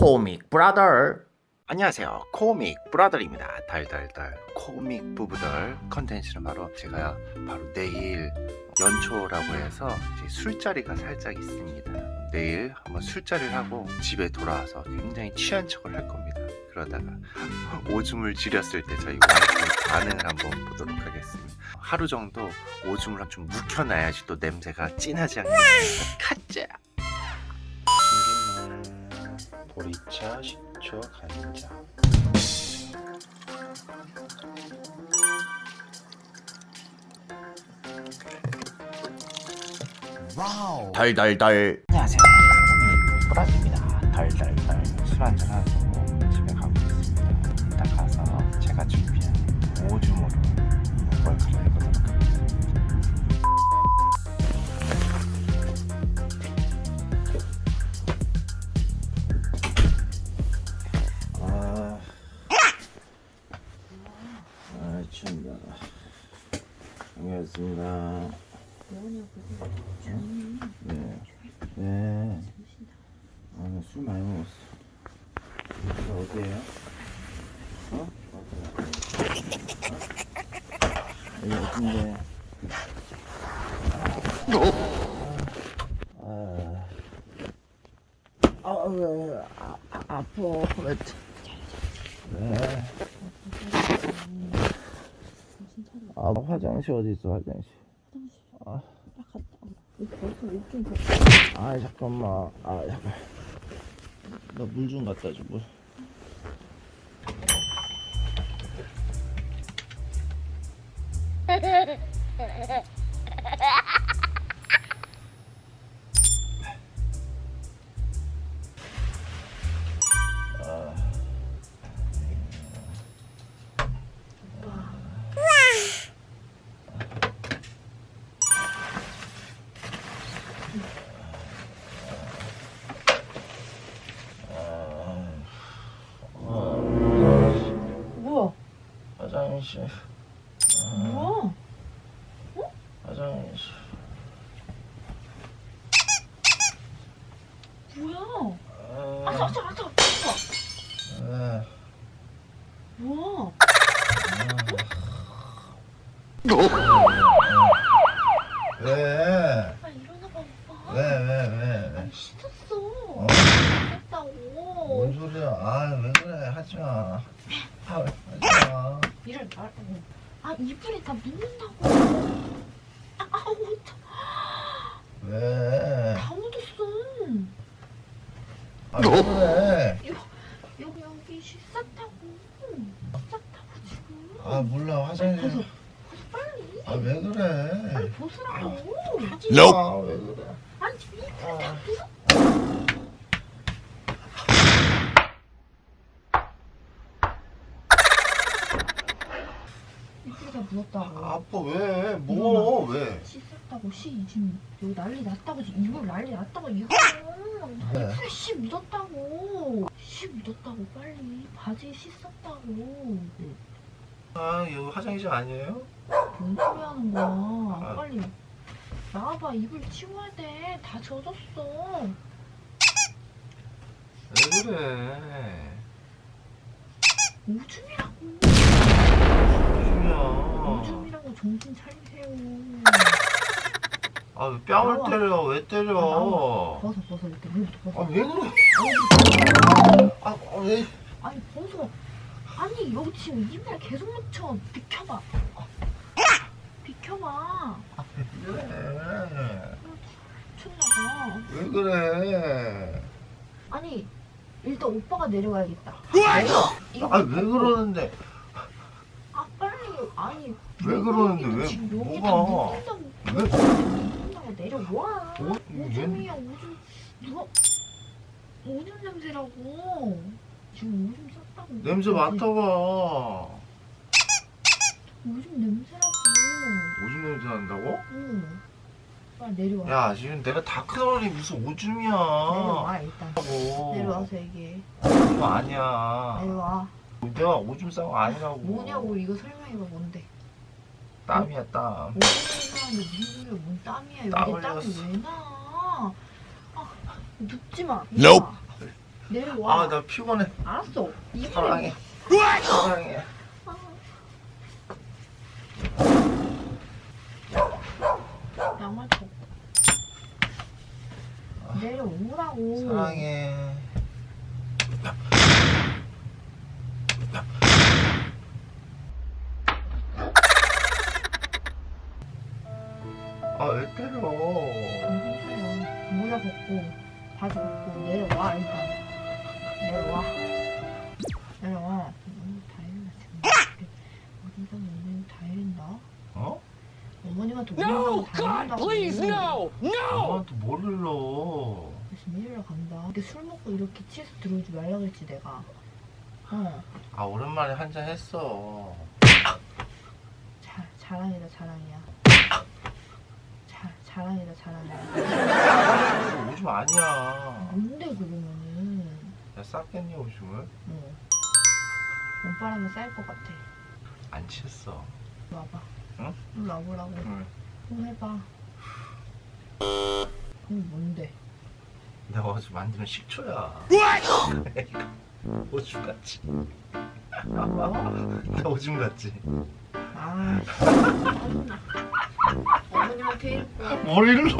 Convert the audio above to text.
코믹 브라더 안녕하세요. 코믹 브라더입니다. 달달달 코믹 부부들 컨텐츠는 바로 제가 바로 내일 연초라고 해서 이제 술자리가 살짝 있습니다. 내일 한번 술자리를 하고 집에 돌아와서 굉장히 취한 척을 할 겁니다. 그러다가 오줌을 지렸을 때 저희 와이프의 반응을 한번 보도록 하겠습니다. 하루 정도 오줌을 좀 묵혀놔야지 또 냄새가 진하지 않겠습니까? 가짜! 보리차, 식초, 간장. 달달달. 안녕하세요. 브라입니다. 달달달. 술 한잔하고 안녕하습니다 네. 네. 아, 나술 많이 먹었어. 여기가 어디에요? 어? 여기 어딘데? 아, 아, 왜, 아, 아, 아파. 왜, 왜? 아, 화장실 어디 있어, 화장실? 아. 아 잠깐만. 아 잠깐 나 물 좀 갖다 줘 물 화장실 뭐야? 화장실 뭐야? 아, 아차 아차 아차 아차 왜? 뭐야? 왜? 아 일어나봐 오빠 왜? 왜? 왜? 왜? 씻었어 어? 씻었다고 뭔 소리야? 아, 왜 그래? 하지 마. 아, 하지 마. 이를 말고 아 이불에 다 묻는다고 아, 아 옷, 왜? 다 묻었어 아, 왜 그래? 여기 여기 씻었다고 씻었다고 지금 아, 몰라. 화장실. 빨리 아, 왜 그래? 빨리 벗으라고 하지 마. 왜 그래? 아니 다 이불에 다 묻었다고 아빠 왜? 뭐? 왜? 씻었다고 씨 지금 여기 난리 났다고 지금 이불 난리 났다고 이거 네. 씨 묻었다고 씨 묻었다고 빨리 바지에 씻었다고 아, 여기 화장실 아니에요? 뭔 소리 하는 거야 아. 빨리 나와봐 이불 치워야 돼 다 젖었어 왜 그래? 오줌이라고 오줌이야. 오줌이라고 정신 차리세요 아, 왜 뺨을. 때려? 왜 때려? 벗어 벗어 일단 물부터 벗어 아, 왜 그래? 아, 아, 왜? 아니 벗어 아니 여기 지금 이불 계속 묻혀 비켜봐 비켜봐 그래? 미쳤나봐 왜 그래? 아니 일단 오빠가 내려가야겠다 이거 아, 왜 그러는데? 아 빨리 아니 왜 그러는데? 왜? 지금 여기 뭐가? 왜? 묻는다고 내려와 어? 오줌이야 오줌 누가 오줌 냄새라고 지금 오줌 냄새 맡아봐. 오줌 냄새라고 오줌 냄새 난다고? 응 빨리 내려와 야, 지금 내가 다크너리 무슨 오줌이야. 내려와 일단 하고. 내려와서 얘기해 그거 아니야. 내려와 내가 오줌 싸고 아니라고. 뭐냐고 이거 설명해봐 뭔데 땀이야, 땀. 오줌이 나는데 무슨 소리야 뭔 땀이야 땀 여기 땀이 흘렸어. 왜 나? 아 눕지 마 Nope. 내려와. 아 나 피곤해. 알았어. 사랑해. 사랑해. 양말 벗고. 내려오라고. 사랑해. 아 왜 때려? 정신 차려. 모자 벗고 바지 벗고 내려와 일단. 내려와. 내려와. 너무 다 일나 지금. 어디서 오늘 다 일나? 어? 어머님한테 오라고 다 일난다고. 아무한테 뭘 흘러? 무슨 일이라 간다. 이렇게 술 먹고 이렇게 취해서 들어오지 말라 그랬지 내가. 어. 아 오랜만에 한잔 했어. 자, 자랑이다 자랑이야. 자, 자랑이다 자랑이야. 오줌 아니야. 뭔데 그러면은? 야 쌌겠니 오줌을? 어. 몸바람에 쌀것 같아. 안. 이리 와봐. 응? 이리 와보라고. 응. 좀 해봐. 그럼 뭔데? 내가 어제 만드는 식초야. 오줌 같지? 뭐? 나 오줌 같지? 아, 어머님한테 뭘 일러?